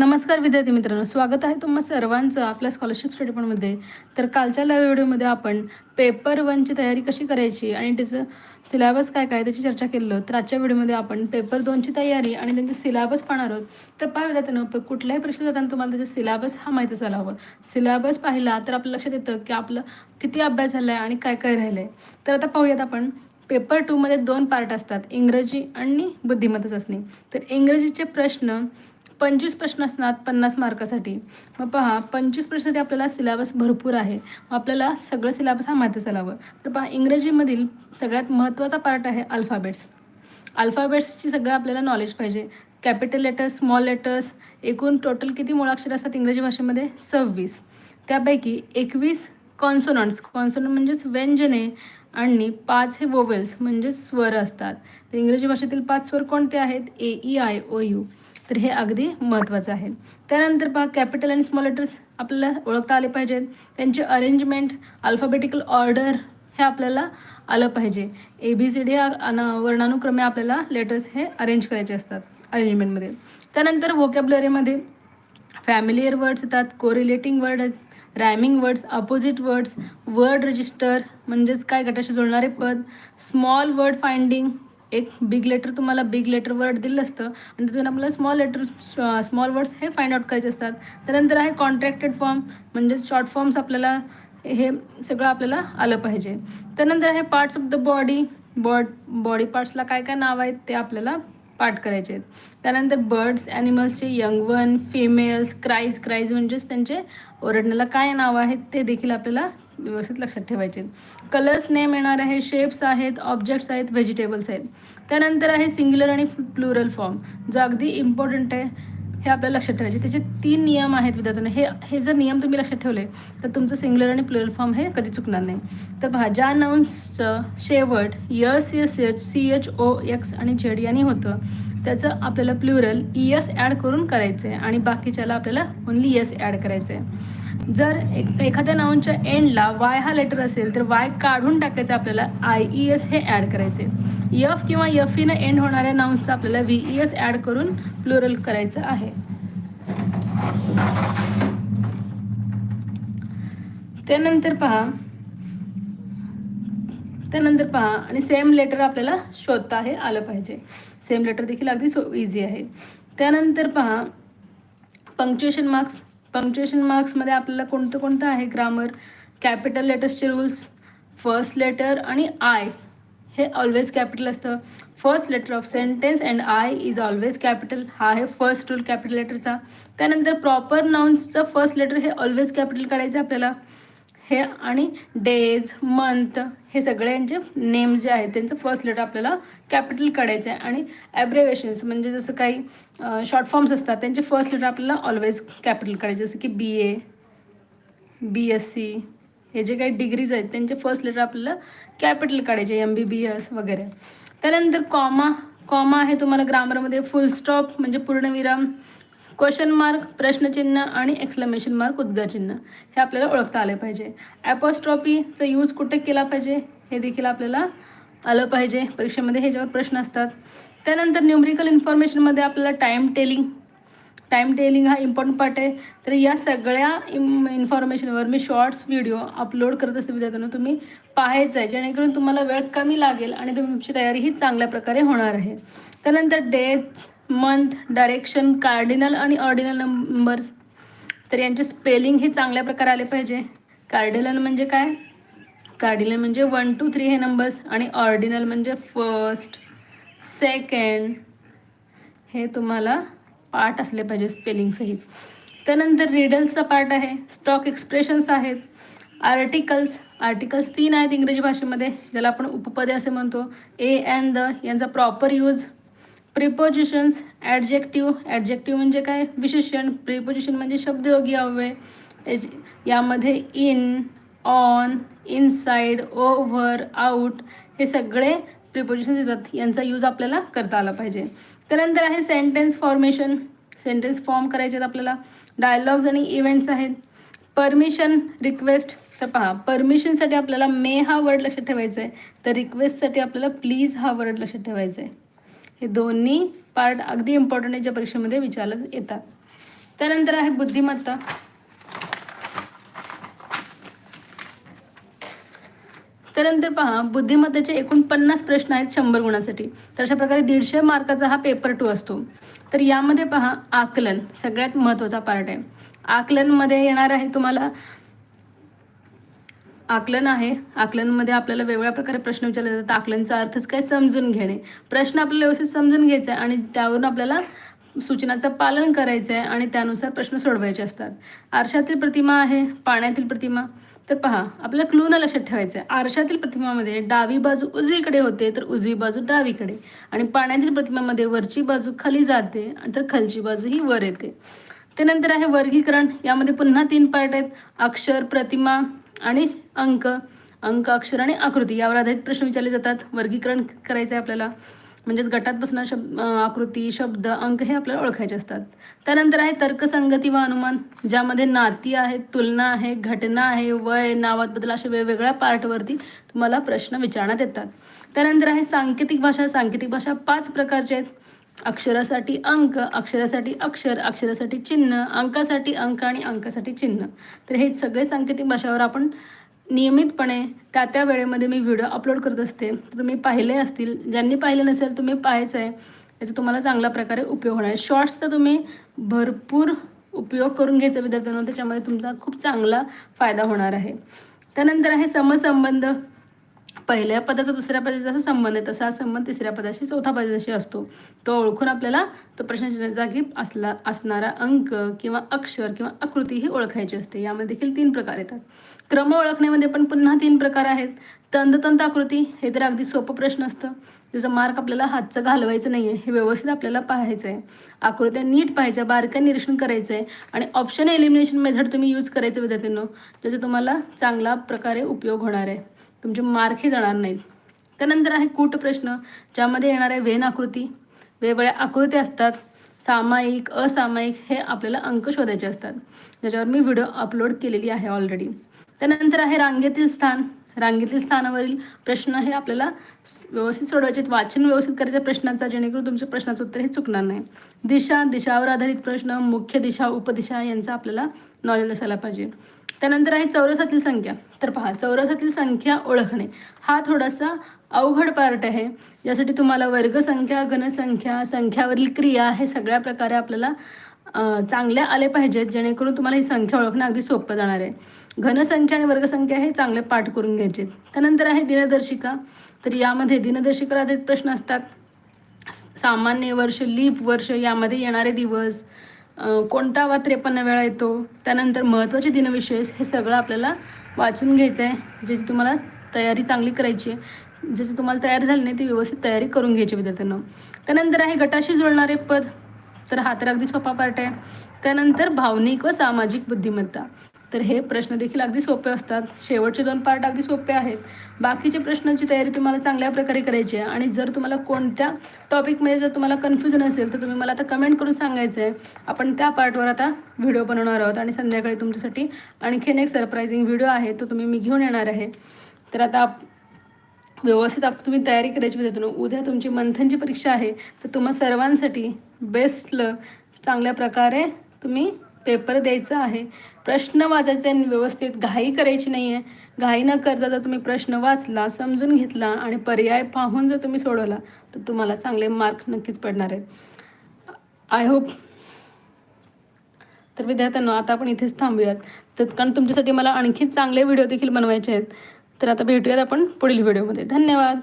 नमस्कार विद्यार्थी मित्रांनो स्वागत आहे तुम्हा सर्वांचं आपल्या स्कॉलरशिप स्टडीपणमध्ये तर कालच्या लाईव्ह व्हिडिओमध्ये आपण पेपर वनची तयारी कशी करायची आणि त्याचं सिलेबस काय काय त्याची चर्चा केलेलो. तर आजच्या व्हिडिओमध्ये आपण पेपर दोनची तयारी आणि त्यांचे सिलेबस पाहणार आहोत. तर पहा विद्यार्थ्यांनो प- कुठल्याही प्रश्न जाताना तुम्हाला त्याचा सिलेबस हा माहीत असायला हवं. सिलेबस पाहिला तर आपल्या लक्षात येतं की आपलं किती अभ्यास झाला आहे आणि काय काय राहिलं आहे तर आता पाहूयात आपण पेपर टूमध्ये दोन पार्ट असतात इंग्रजी आणि बुद्धिमत्ता चाचणी तर इंग्रजीचे प्रश्न पंचवीस प्रश्न असणार पन्नास मार्कासाठी. मग पहा पंचवीस प्रश्नासाठी आपल्याला सिलेबस भरपूर आहे. मग आपल्याला सगळं सिलेबस हा माहिती असायला हवं तर पहा इंग्रजीमधील सगळ्यात महत्त्वाचा पार्ट आहे अल्फाबेट्स अल्फाबेट्सची सगळं आपल्याला नॉलेज पाहिजे. कॅपिटल लेटर्स स्मॉल लेटर्स एकूण टोटल किती मुळाक्षर असतात इंग्रजी भाषेमध्ये? सव्वीस. त्यापैकी एकवीस कॉन्सोनंट्स कॉन्सोनंट म्हणजेच व्यंजने आणि पाच हे वोवेल्स म्हणजेच स्वर असतात. तर इंग्रजी भाषेतील पाच स्वर कोणते आहेत? A E I O U तर हे अगदी महत्त्वाचं आहे. त्यानंतर पहा कॅपिटल आणि स्मॉल लेटर्स आपल्याला ओळखता आले पाहिजेत. त्यांचे अरेंजमेंट अल्फाबेटिकल ऑर्डर हे आपल्याला आलं पाहिजे. ए बी सी डी या वर्णानुक्रमे आपल्याला लेटर्स हे अरेंज करायचे असतात अरेंजमेंटमध्ये त्यानंतर व्होकॅबलरीमध्ये फॅमिलियर वर्ड्स येतात कोरिलेटिंग वर्ड आहेत rhyming words opposite words word register म्हणजेच काय गटाशी जोडणारे पद स्मॉल वर्ड फाइंडिंग एक बिग लेटर तुम्हाला बिग लेटर वर्ड दिलं असतं. आणि तिथून आपल्याला स्मॉल लेटर स्मॉल वर्ड्स हे फाइंड आउट करायचे असतात. त्यानंतर आहे कॉन्ट्रॅक्टेड फॉर्म म्हणजेच शॉर्ट फॉर्म्स आपल्याला हे सगळं आपल्याला आलं पाहिजे. त्यानंतर आहे parts of the body bod body पार्ट्सला काय काय नाव आहेत ते आपल्याला पाठ करायचे आहेत. त्यानंतर birds ॲनिमल्सचे young one females cries cries म्हणजेच त्यांचे ओरडण्याला काय नाव आहेत ते देखील आपल्याला व्यवस्थित लक्षात ठेवायचे. कलर्स नेम येणार आहे शेप्स आहेत ऑब्जेक्ट्स आहेत व्हेजिटेबल्स आहेत. त्यानंतर आहे सिंग्युलर आणि प्लुरल फॉर्म जो अगदी इम्पॉर्टंट आहे हे आपल्याला लक्षात ठेवायचे. त्याचे तीन नियम आहेत विद्यार्थ्यांना. हे हे जर नियम तुम्ही लक्षात ठेवले तर तुमचं सिंग्युलर आणि प्लुरल फॉर्म हे कधी चुकणार नाही. तर पहा ज्या नाउन्सचं शेवट S S H C H O X आणि झेड यांनी होतं त्याचं आपल्याला प्लुरल ई एस ॲड करून करायचं आहे आणि बाकीच्याला आपल्याला ओन्ली यस ॲड करायचं आहे जर एखाद्या नाऊनच्या एंडला वाय हा लेटर असेल तर वाय काढून टाकायचं आपल्याला आय ई एस हे ॲड करायचे. यफ किंवा यफीनं एंड होणाऱ्या नाऊन्सचा आपल्याला व्ही ई एस ॲड करून प्लुरल करायचं आहे. त्यानंतर पहा. त्यानंतर पहा. आणि सेम लेटर आपल्याला शोधता हे आलं पाहिजे. सेम लेटर देखील अगदी सो इझी आहे. त्यानंतर पहा. पंक्च्युएशन मार्क्स पंक्च्युएशन मार्क्समध्ये आपल्याला कोणतं कोणतं आहे? ग्रामर कॅपिटल लेटर्सचे रूल्स फर्स्ट लेटर आणि आय हे ऑलवेज कॅपिटल असतं. First letter of sentence and I is always capital हा आहे फर्स्ट रूल कॅपिटल लेटरचा त्यानंतर प्रॉपर नाउन्सचं फर्स्ट लेटर हे ऑलवेज कॅपिटल काढायचं आहे आपल्याला. हे आणि डेज मंथ हे सगळ्यांचे नेम जे आहेत त्यांचं फर्स्ट लेटर आपल्याला कॅपिटल काढायचं आहे. आणि ॲब्रेवेशन्स म्हणजे जसं काही शॉर्ट फॉर्म्स असतात त्यांचे फर्स्ट लेटर आपल्याला ऑलवेज कॅपिटल काढायचे. जसं की बी ए बी एस सी हे जे काही डिग्रीज आहेत त्यांचे फर्स्ट लेटर आपल्याला कॅपिटल काढायचे एम बी बी एस वगैरे. त्यानंतर कॉमा कॉमा हे तुम्हाला ग्रामरमध्ये फुल स्टॉप म्हणजे पूर्णविराम क्वेश्चन मार्क प्रश्नचिन्ह आणि एक्सक्लेमेशन मार्क उद्गारचिन्ह हे आपल्याला ओळखता आले पाहिजे. ॲपॉस्ट्रॉपीचा यूज कुठे केला पाहिजे? हे देखील आपल्याला आलं पाहिजे. परीक्षेमध्ये ह्याच्यावर प्रश्न असतात त्यानंतर न्यूमरिकल इन्फॉर्मेशनमध्ये आपल्याला टाईम टेलिंग टाईम टेलिंग हा इम्पॉर्टंट पार्ट आहे. तर या सगळ्या इम इन्फॉर्मेशनवर मी शॉर्ट्स व्हिडिओ अपलोड करत असते विद्यार्थ्यांना तुम्ही पाहायचं आहे. जेणेकरून तुम्हाला वेळ कमी लागेल आणि तुमची तयारी ही चांगल्या प्रकारे होणार आहे. त्यानंतर डेट्स मंथ डायरेक्शन कार्डिनल आणि ऑर्डिनल नंबर्स तर यांचे स्पेलिंग हे चांगल्या प्रकारे आले पाहिजे. कार्डिनल म्हणजे काय? कार्डिनल म्हणजे वन टू थ्री हे नंबर्स आणि ऑर्डिनल म्हणजे फर्स्ट सेकंड हे तुम्हाला पार्ट असले पाहिजे स्पेलिंगसहित त्यानंतर रिडल्सचा पार्ट आहे स्टॉक एक्सप्रेशन्स आहेत आर्टिकल्स आर्टिकल्स तीन आहेत इंग्रजी भाषेमध्ये ज्याला आपण उपपदे असे म्हणतो. ए अँड द यांचा proper use prepositions adjective adjective म्हणजे काय? विशेषण. प्रिपोजिशन म्हणजे शब्दयोगी अव्यय यामध्ये in on inside over out हे सगळे प्रिपोजिशन्स येतात. यांचा यूज आपल्याला करता आला पाहिजे. त्यानंतर आहे सेंटेन्स फॉर्मेशन सेंटेन्स फॉर्म करायचे आहेत आपल्याला. डायलॉग्स आणि इव्हेंट्स आहेत. परमिशन रिक्वेस्ट तर पहा परमिशनसाठी आपल्याला मे हा वर्ड लक्षात ठेवायचा आहे तर रिक्वेस्टसाठी आपल्याला प्लीज हा वर्ड लक्षात ठेवायचा आहे हे दोन्ही पार्ट अगदी इम्पॉर्टंट आहे ज्या परीक्षेमध्ये विचारलं येतात. त्यानंतर आहे बुद्धिमत्ता. त्यानंतर पहा बुद्धिमत्तेचे एकूण पन्नास प्रश्न आहेत शंभर गुणासाठी. तर अशा प्रकारे दीडशे मार्काचा हा पेपर टू असतो. तर यामध्ये पहा आकलन सगळ्यात महत्त्वाचा पार्ट आहे. आकलनमध्ये येणार आहे तुम्हाला आकलन आहे. आकलनमध्ये आपल्याला वेगळ्या प्रकारे प्रश्न विचारले जातात. आकलनचा अर्थच काय? समजून घेणे. प्रश्न आपल्याला व्यवस्थित समजून घ्यायचा आहे आणि त्यावरून आपल्याला सूचनाचं पालन करायचं आहे आणि त्यानुसार प्रश्न सोडवायचे असतात. आरशातील प्रतिमा आहे. पाण्यातील प्रतिमा. तर पहा आपल्याला क्लू लक्षात ठेवायचं आहे. आरशातील प्रतिमामध्ये डावी बाजू उजवीकडे होते तर उजवी बाजू डावीकडे. आणि पाण्यातील प्रतिमामध्ये वरची बाजू खाली जाते आणि तर खालची बाजू ही वर येते. त्यानंतर आहे वर्गीकरण. यामध्ये पुन्हा तीन पार्ट आहेत. अक्षर प्रतिमा आणि अंक अंक अक्षर आणि आकृती यावर आधारित प्रश्न विचारले जातात. वर्गीकरण करायचं आहे आपल्याला. म्हणजेच गटात बसणार शब्द आकृती शब्द अंक हे आपल्याला ओळखायचे असतात. त्यानंतर आहे तर्कसंगती व अनुमान ज्यामध्ये नाती आहेत तुलना आहे घटना आहे वय नावात बदल अशा वेगवेगळ्या पार्टवरती तुम्हाला प्रश्न विचारण्यात येतात. त्यानंतर आहे सांकेतिक भाषा. सांकेतिक भाषा पाच प्रकारचे आहेत. अक्षरासाठी अंक अक्षरासाठी अक्षर अक्षरासाठी चिन्ह अंकासाठी अंक आणि अंकासाठी चिन्ह. तर हे सगळे सांकेतिक भाषावर आपण नियमितपणे त्या त्या वेळेमध्ये मी व्हिडिओ अपलोड करत असते. तर तुम्ही पाहिले असतील. ज्यांनी पाहिले नसेल तुम्ही पाहायचं आहे. याचा तुम्हाला चांगल्या प्रकारे उपयोग होणार आहे. शॉर्ट्सचा तुम्ही भरपूर उपयोग करून घ्यायचा विद्यार्थ्यांना. त्याच्यामध्ये तुमचा खूप चांगला फायदा होणार आहे. त्यानंतर आहे समसंबंध. पहिल्या पदाचा दुसऱ्या पदाचा जसा संबंध आहे तसा संबंध तिसऱ्या पदाशी चौथा पदाशी असतो. तो ओळखून आपल्याला तो प्रश्नाच्या जागी असला असणारा अंक किंवा अक्षर किंवा आकृती ही ओळखायची असते. यामध्ये देखील तीन प्रकार येतात. क्रम ओळखण्यामध्ये पण पुन्हा तीन प्रकार आहेत. तंततंत आकृती हे तर अगदी सोपं प्रश्न असतं. जसं मार्क आपल्याला हातचं घालवायचं नाही आहे हे व्यवस्थित आपल्याला पाहायचं आहे आकृत्या नीट पाहायच्या बारक्या निरीक्षण करायचं आहे आणि ऑप्शन एलिमिनेशन मेथड तुम्ही यूज करायचं विद्यार्थ्यांनो ज्याचा तुम्हाला चांगला प्रकारे उपयोग होणार आहे. तुमचे मार्क हे जाणार नाहीत. त्यानंतर आहे कूट प्रश्न ज्यामध्ये येणार आहे वेन आकृती. वेगवेगळ्या आकृत्या असतात. सामायिक असामायिक हे आपल्याला अंक शोधायचे असतात. ज्याच्यावर मी व्हिडिओ अपलोड केलेली आहे ऑलरेडी त्यानंतर आहे रांगेतील स्थान. रांगेतील स्थानावरील प्रश्न हे आपल्याला व्यवस्थित सोडवायचे वाचन व्यवस्थित करायच्या प्रश्नाचा जेणेकरून तुमच्या प्रश्नाचं उत्तर हे चुकणार नाही. दिशा दिशावर आधारित प्रश्न मुख्य दिशा उपदिशा यांचा आपल्याला नॉलेज असायला पाहिजे. त्यानंतर आहे चौरसातील संख्या. तर पहा चौरसातील संख्या ओळखणे. हा थोडासा अवघड पार्ट आहे. यासाठी तुम्हाला वर्गसंख्या घनसंख्या संख्यावरील क्रिया हे सगळ्या प्रकारे आपल्याला चांगल्या आले पाहिजेत. जेणेकरून तुम्हाला ही संख्या ओळखणं अगदी सोपं जाणार आहे. घनसंख्या आणि वर्गसंख्या हे चांगले पाठ करून घ्यायचे. त्यानंतर आहे दिनदर्शिका. तर यामध्ये दिनदर्शिका आधारित प्रश्न असतात. सामान्य वर्ष लीप वर्ष यामध्ये येणारे दिवस कोणता वा त्रेपन्न वेळा येतो त्यानंतर महत्त्वाचे दिनविशेष हे सगळं आपल्याला वाचून घ्यायचं आहे. ज्याची तुम्हाला तयारी चांगली करायची आहे. ज्याची तुम्हाला तयार झाली नाही ती व्यवस्थित तयारी करून घ्यायची विद्यार्थ्यांना. त्यानंतर आहे गटाशी जुळणारे पद. तर हा तर अगदी सोपा पार्ट आहे. त्यानंतर भावनिक व सामाजिक बुद्धिमत्ता. तर हे प्रश्न देखील अगदी सोपे असतात. शेवटचे दोन पार्ट अगदी सोपे आहेत. बाकीचे प्रश्नांची तयारी तुम्हाला चांगल्या प्रकारे करायची आहे. आणि जर तुम्हाला कोणत्या टॉपिकमध्ये जर तुम्हाला कन्फ्युजन असेल तर तुम्ही मला आता कमेंट करून सांगायचं आहे आपण त्या पार्टवर आता व्हिडिओ बनवणार आहोत. आणि संध्याकाळी तुमच्यासाठी आणखीन एक सरप्रायझिंग व्हिडिओ आहे. तो तुम्ही मी घेऊन येणार आहे. तर आता आप- व्यवस्थित आप तुम्ही तयारी करायची विद्यार्थ्यांनो उद्या तुमची मंथनची परीक्षा आहे. तर तुम्हा सर्वांसाठी बेस्ट लक चांगल्या प्रकारे तुम्ही पेपर द्यायचा आहे. प्रश्न वाचायचे आणि व्यवस्थित घाई करायची नाही आहे घाई न करता जर तुम्ही प्रश्न वाचला समजून घेतला आणि पर्याय पाहून जर तुम्ही सोडवला तर तुम्हाला चांगले मार्क नक्कीच पडणार आहेत. आय होप तर विद्यार्थ्यांना आता आपण इथेच थांबूयात. तर कारण तुमच्यासाठी मला आणखी चांगले व्हिडिओ देखील बनवायचे आहेत. तर आता भेटूयात आपण पुढील व्हिडिओमध्ये धन्यवाद!